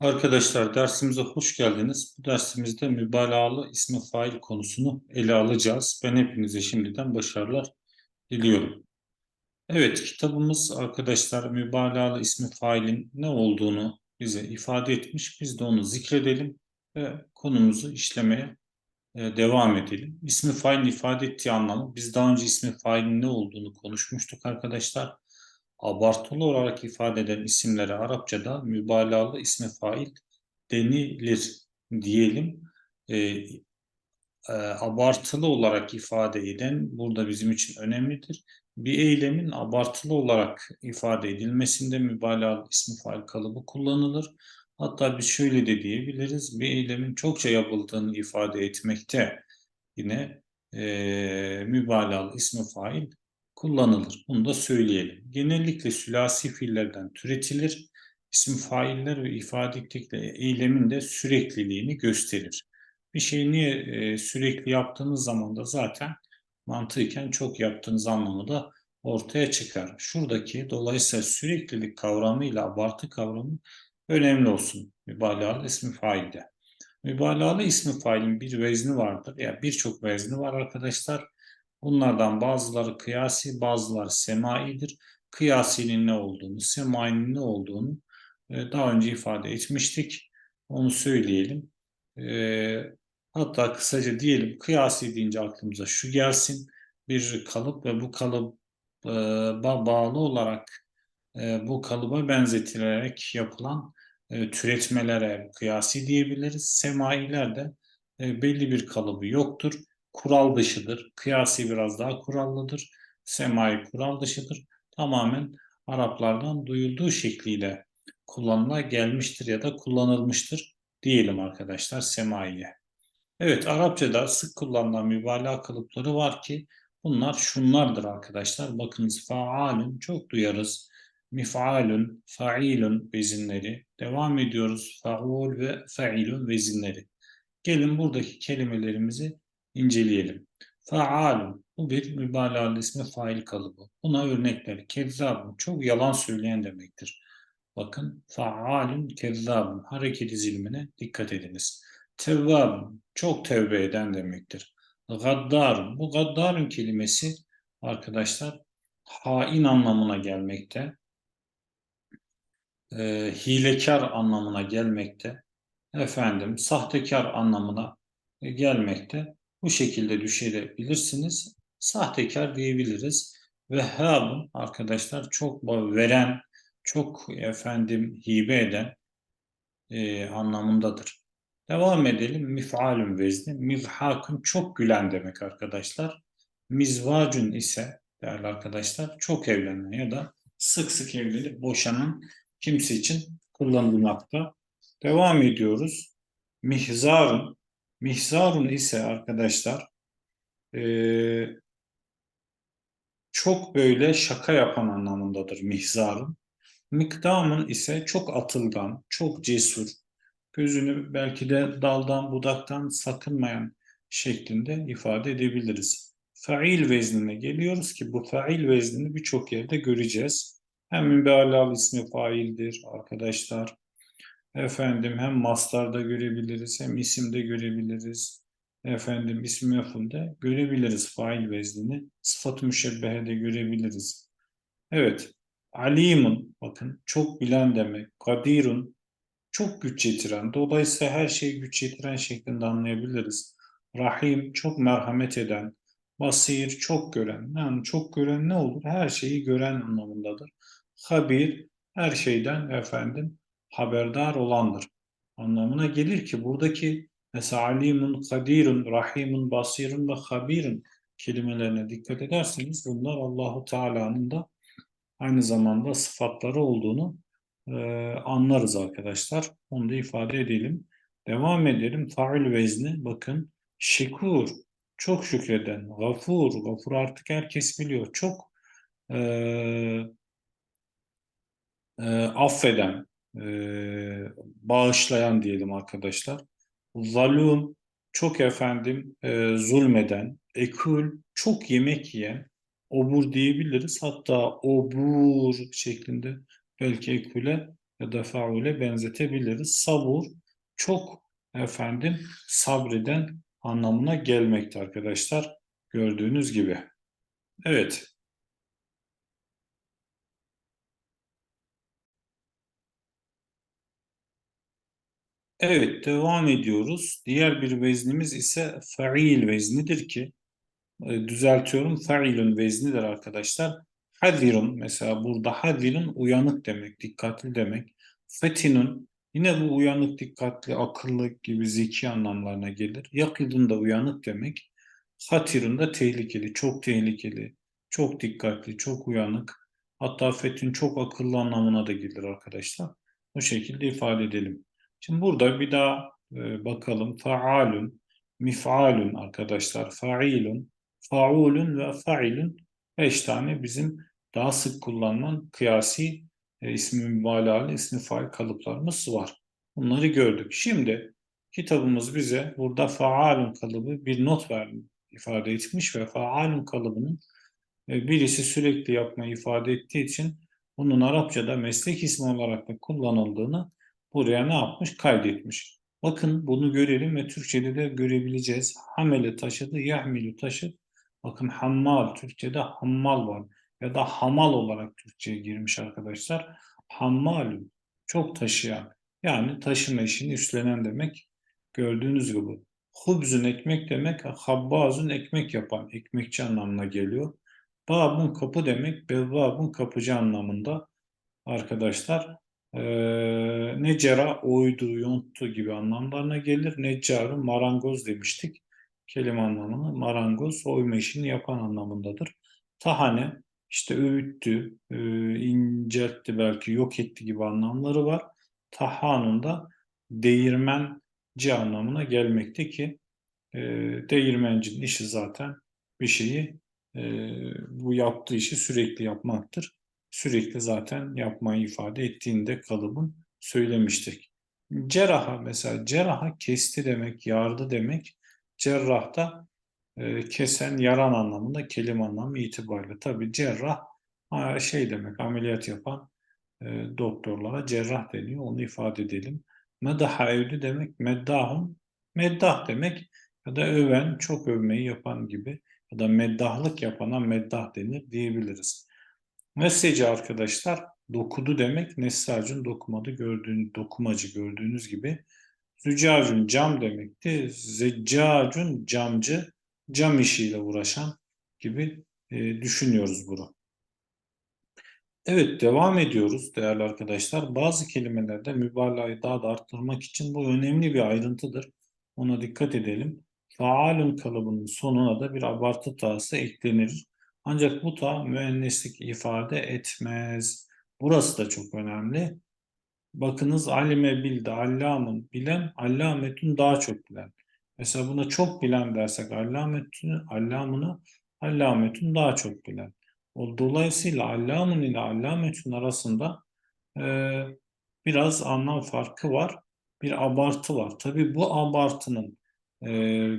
Arkadaşlar dersimize hoş geldiniz. Bu dersimizde mübalağalı ismi fail konusunu ele alacağız. Ben hepinize şimdiden başarılar diliyorum. Evet kitabımız arkadaşlar mübalağalı ismi failin ne olduğunu bize ifade etmiş. Biz de onu zikredelim ve konumuzu işlemeye e, devam edelim. İsmi failin ifade ettiği anlamı biz daha önce ismi failin ne olduğunu konuşmuştuk arkadaşlar abartılı olarak ifade eden isimlere Arapçada mübalağalı ismi fail denilir diyelim. E, e, abartılı olarak ifade eden burada bizim için önemlidir. Bir eylemin abartılı olarak ifade edilmesinde mübalağalı ismi fail kalıbı kullanılır. Hatta biz şöyle de diyebiliriz. Bir eylemin çokça yapıldığını ifade etmekte yine e, mübalağalı ismi fail kullanılır. Bunu da söyleyelim. Genellikle sülasi fiillerden türetilir. İsim failler ve ifade eylemin de sürekliliğini gösterir. Bir şeyi niye e, sürekli yaptığınız zaman da zaten mantıken çok yaptığınız anlamı da ortaya çıkar. Şuradaki dolayısıyla süreklilik kavramı ile abartı kavramı önemli olsun mübalağalı ismi failde. Mübalağalı ismi failin bir vezni vardır. Ya yani birçok vezni var arkadaşlar. Bunlardan bazıları kıyasi, bazıları semaidir. Kıyasinin ne olduğunu, semainin ne olduğunu e, daha önce ifade etmiştik. Onu söyleyelim. E, hatta kısaca diyelim kıyasi deyince aklımıza şu gelsin. Bir kalıp ve bu kalıba e, bağlı olarak bu kalıba benzetilerek yapılan türetmelere kıyasi diyebiliriz. Semailer de belli bir kalıbı yoktur kural dışıdır. Kıyasi biraz daha kurallıdır. Semai kural dışıdır. Tamamen Araplardan duyulduğu şekliyle kullanıla gelmiştir ya da kullanılmıştır diyelim arkadaşlar semaiye. Evet Arapçada sık kullanılan mübalağa kalıpları var ki bunlar şunlardır arkadaşlar. Bakınız faalun çok duyarız. Mif'alun, fa'ilun vezinleri. Devam ediyoruz. Fa'ul ve fa'ilun vezinleri. Gelin buradaki kelimelerimizi inceleyelim. Faalun bu bir mübalağalı ismi fail kalıbı. Buna örnekler kezzabun çok yalan söyleyen demektir. Bakın faalun kezzabun hareket dizilimine dikkat ediniz. Tevvabun çok tevbe eden demektir. Gaddarun bu gaddarun kelimesi arkadaşlar hain anlamına gelmekte. E, hilekar anlamına gelmekte. Efendim sahtekar anlamına gelmekte bu şekilde düşürebilirsiniz. Sahtekar diyebiliriz. Vehhabun arkadaşlar çok veren, çok efendim hibe eden e, anlamındadır. Devam edelim. Mif'alun vezni. Mizhakun çok gülen demek arkadaşlar. Mizvacun ise değerli arkadaşlar çok evlenen ya da sık sık evlenip boşanan kimse için kullanılmakta. Devam ediyoruz. Mihzarun Mihzarun ise arkadaşlar e, çok böyle şaka yapan anlamındadır mihzarun. Miktamın ise çok atılgan, çok cesur, gözünü belki de daldan budaktan sakınmayan şeklinde ifade edebiliriz. Fail veznine geliyoruz ki bu fail veznini birçok yerde göreceğiz. Hem mübalağalı ismi faildir arkadaşlar Efendim hem mastarda görebiliriz hem isimde görebiliriz. Efendim ismi mefulde görebiliriz fail veznini. Sıfat-ı müşebbehede görebiliriz. Evet. Alimun bakın çok bilen demek. Kadirun çok güç yetiren. Dolayısıyla her şeyi güç yetiren şeklinde anlayabiliriz. Rahim çok merhamet eden. Basir çok gören. Yani çok gören ne olur? Her şeyi gören anlamındadır. Habir her şeyden efendim haberdar olandır anlamına gelir ki buradaki mesela alimun, kadirun, rahimun, basirun ve habirun kelimelerine dikkat ederseniz bunlar Allahu Teala'nın da aynı zamanda sıfatları olduğunu e, anlarız arkadaşlar. Onu da ifade edelim. Devam edelim. Fail vezni bakın. Şekur çok şükreden. Gafur. Gafur artık herkes biliyor. Çok e, e, affeden e, bağışlayan diyelim arkadaşlar. Zalum çok efendim e, zulmeden, ekul çok yemek yiyen, obur diyebiliriz. Hatta obur şeklinde belki ekule ya da faule benzetebiliriz. Sabur çok efendim sabreden anlamına gelmekte arkadaşlar. Gördüğünüz gibi. Evet. Evet devam ediyoruz. Diğer bir veznimiz ise fail veznidir ki e, düzeltiyorum failun veznidir arkadaşlar. Hadirun mesela burada hadirun uyanık demek, dikkatli demek. Fetinun yine bu uyanık, dikkatli, akıllı gibi zeki anlamlarına gelir. Yakidun da uyanık demek. Hatirun da tehlikeli, çok tehlikeli, çok dikkatli, çok uyanık. Hatta fetin çok akıllı anlamına da gelir arkadaşlar. Bu şekilde ifade edelim. Şimdi burada bir daha e, bakalım. Faalun, mif'alun arkadaşlar. Failun, faulun ve failun. Beş tane bizim daha sık kullanılan kıyasi e, ismi mübalağalı, ismi fail kalıplarımız var. Bunları gördük. Şimdi kitabımız bize burada faalun kalıbı bir not ver, ifade etmiş ve faalun kalıbının e, birisi sürekli yapmayı ifade ettiği için bunun Arapçada meslek ismi olarak da kullanıldığını buraya ne yapmış? Kaydetmiş. Bakın bunu görelim ve Türkçe'de de görebileceğiz. Hamele taşıdı, yahmilu taşıdı. Bakın hammal, Türkçe'de hammal var. Ya da hamal olarak Türkçe'ye girmiş arkadaşlar. Hammalun, çok taşıyan. Yani taşıma işini üstlenen demek. Gördüğünüz gibi. Hubzun ekmek demek, habbazun ekmek yapan, ekmekçi anlamına geliyor. Babun kapı demek, bevvabun kapıcı anlamında arkadaşlar. Ee, necera oydu, yonttu gibi anlamlarına gelir. Neccaru marangoz demiştik. Kelime anlamını marangoz oyma işini yapan anlamındadır. Tahane işte öğüttü, e, inceltti belki yok etti gibi anlamları var. Tahanun da değirmenci anlamına gelmekte ki e, değirmencinin işi zaten bir şeyi e, bu yaptığı işi sürekli yapmaktır sürekli zaten yapmayı ifade ettiğinde kalıbın söylemiştik. Cerraha mesela cerraha kesti demek, yardı demek. Cerrahta e, kesen, yaran anlamında kelime anlamı itibariyle. Tabi cerrah şey demek, ameliyat yapan e, doktorlara cerrah deniyor. Onu ifade edelim. Medaha evli demek, meddahun, meddah demek ya da öven, çok övmeyi yapan gibi ya da meddahlık yapana meddah denir diyebiliriz. Nesneci arkadaşlar dokudu demek. Nesacun dokumadı gördüğünüz, dokumacı gördüğünüz gibi. Zücacun cam demekti. Zeccacun camcı, cam işiyle uğraşan gibi e, düşünüyoruz bunu. Evet devam ediyoruz değerli arkadaşlar. Bazı kelimelerde mübalağayı daha da arttırmak için bu önemli bir ayrıntıdır. Ona dikkat edelim. Faalun kalıbının sonuna da bir abartı tası eklenir. Ancak bu ta müenneslik ifade etmez. Burası da çok önemli. Bakınız alime bildi, allamın bilen, allametün daha çok bilen. Mesela buna çok bilen dersek allametün, allamını, allametün daha çok bilen. O dolayısıyla allamın ile allametün arasında e, biraz anlam farkı var. Bir abartı var. Tabi bu abartının e,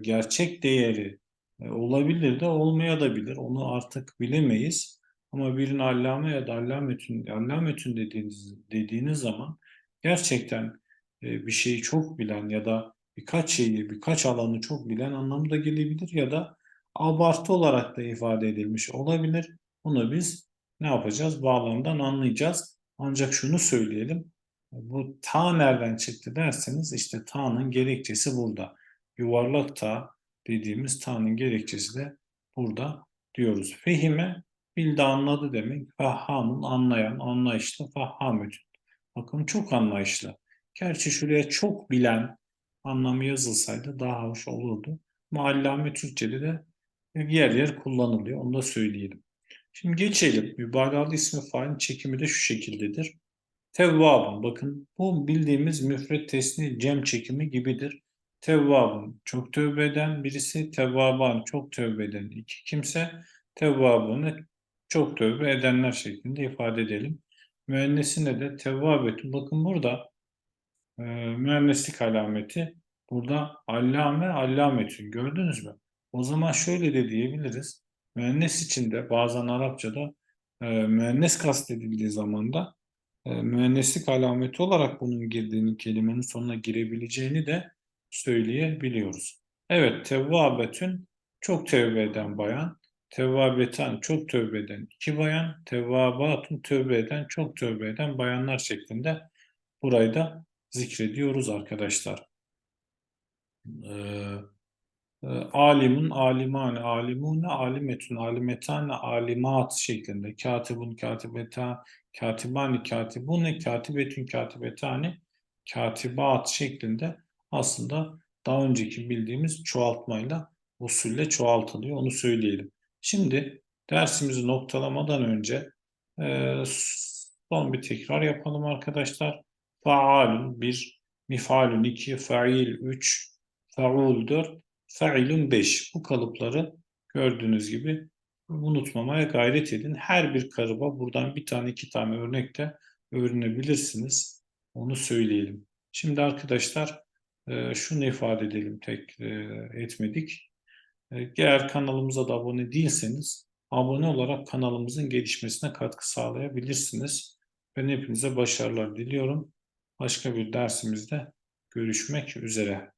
gerçek değeri olabilir de olmaya da bilir. Onu artık bilemeyiz. Ama birinin allame ya da allametün, allametün dediğiniz, dediğiniz zaman gerçekten e, bir şeyi çok bilen ya da birkaç şeyi, birkaç alanı çok bilen anlamda gelebilir ya da abartı olarak da ifade edilmiş olabilir. Bunu biz ne yapacağız? Bağlamdan anlayacağız. Ancak şunu söyleyelim. Bu ta nereden çıktı derseniz işte ta'nın gerekçesi burada. Yuvarlak ta dediğimiz Ta'nın gerekçesi de burada diyoruz. Fehime bildi anladı demek. Fahhamun anlayan, anlayışlı, fahhametün. Bakın çok anlayışlı. Gerçi şuraya çok bilen anlamı yazılsaydı daha hoş olurdu. Ama Türkçe'de de yer yer kullanılıyor. Onu da söyleyelim. Şimdi geçelim. Mübalağalı ismi failin çekimi de şu şekildedir. Tevvabun. Bakın bu bildiğimiz müfret tesni cem çekimi gibidir. Tevvabun çok tövbe eden birisi, tevvaban çok tövbe eden iki kimse, tevvabunu çok tövbe edenler şeklinde ifade edelim. Müennesine de tevvabetun. Bakın burada e, müenneslik alameti burada allame allametün gördünüz mü? O zaman şöyle de diyebiliriz. Müennes içinde bazen Arapçada e, müennes kastedildiği zaman da e, müenneslik alameti olarak bunun girdiğini, kelimenin sonuna girebileceğini de söyleyebiliyoruz. Evet, tevvabetün çok tevbe eden bayan, tevvabetan çok tövbe eden iki bayan, tevvabatun tövbe eden çok tövbe eden bayanlar şeklinde burayı da zikrediyoruz arkadaşlar. Ee, e, alimun, alimane, alimune, alimetun, alimetane, alimat şeklinde. Katibun, katibeta, katibani, katibune, katibetün, katibetani, katibat şeklinde aslında daha önceki bildiğimiz çoğaltmayla usulle çoğaltılıyor. Onu söyleyelim. Şimdi dersimizi noktalamadan önce e, son bir tekrar yapalım arkadaşlar. Faalun 1, mifalun 2, fail 3, faul 4, failun 5. Bu kalıpları gördüğünüz gibi unutmamaya gayret edin. Her bir kalıba buradan bir tane iki tane örnek de öğrenebilirsiniz. Onu söyleyelim. Şimdi arkadaşlar e, şunu ifade edelim tek e, etmedik. E, Eğer kanalımıza da abone değilseniz abone olarak kanalımızın gelişmesine katkı sağlayabilirsiniz. Ben hepinize başarılar diliyorum. Başka bir dersimizde görüşmek üzere.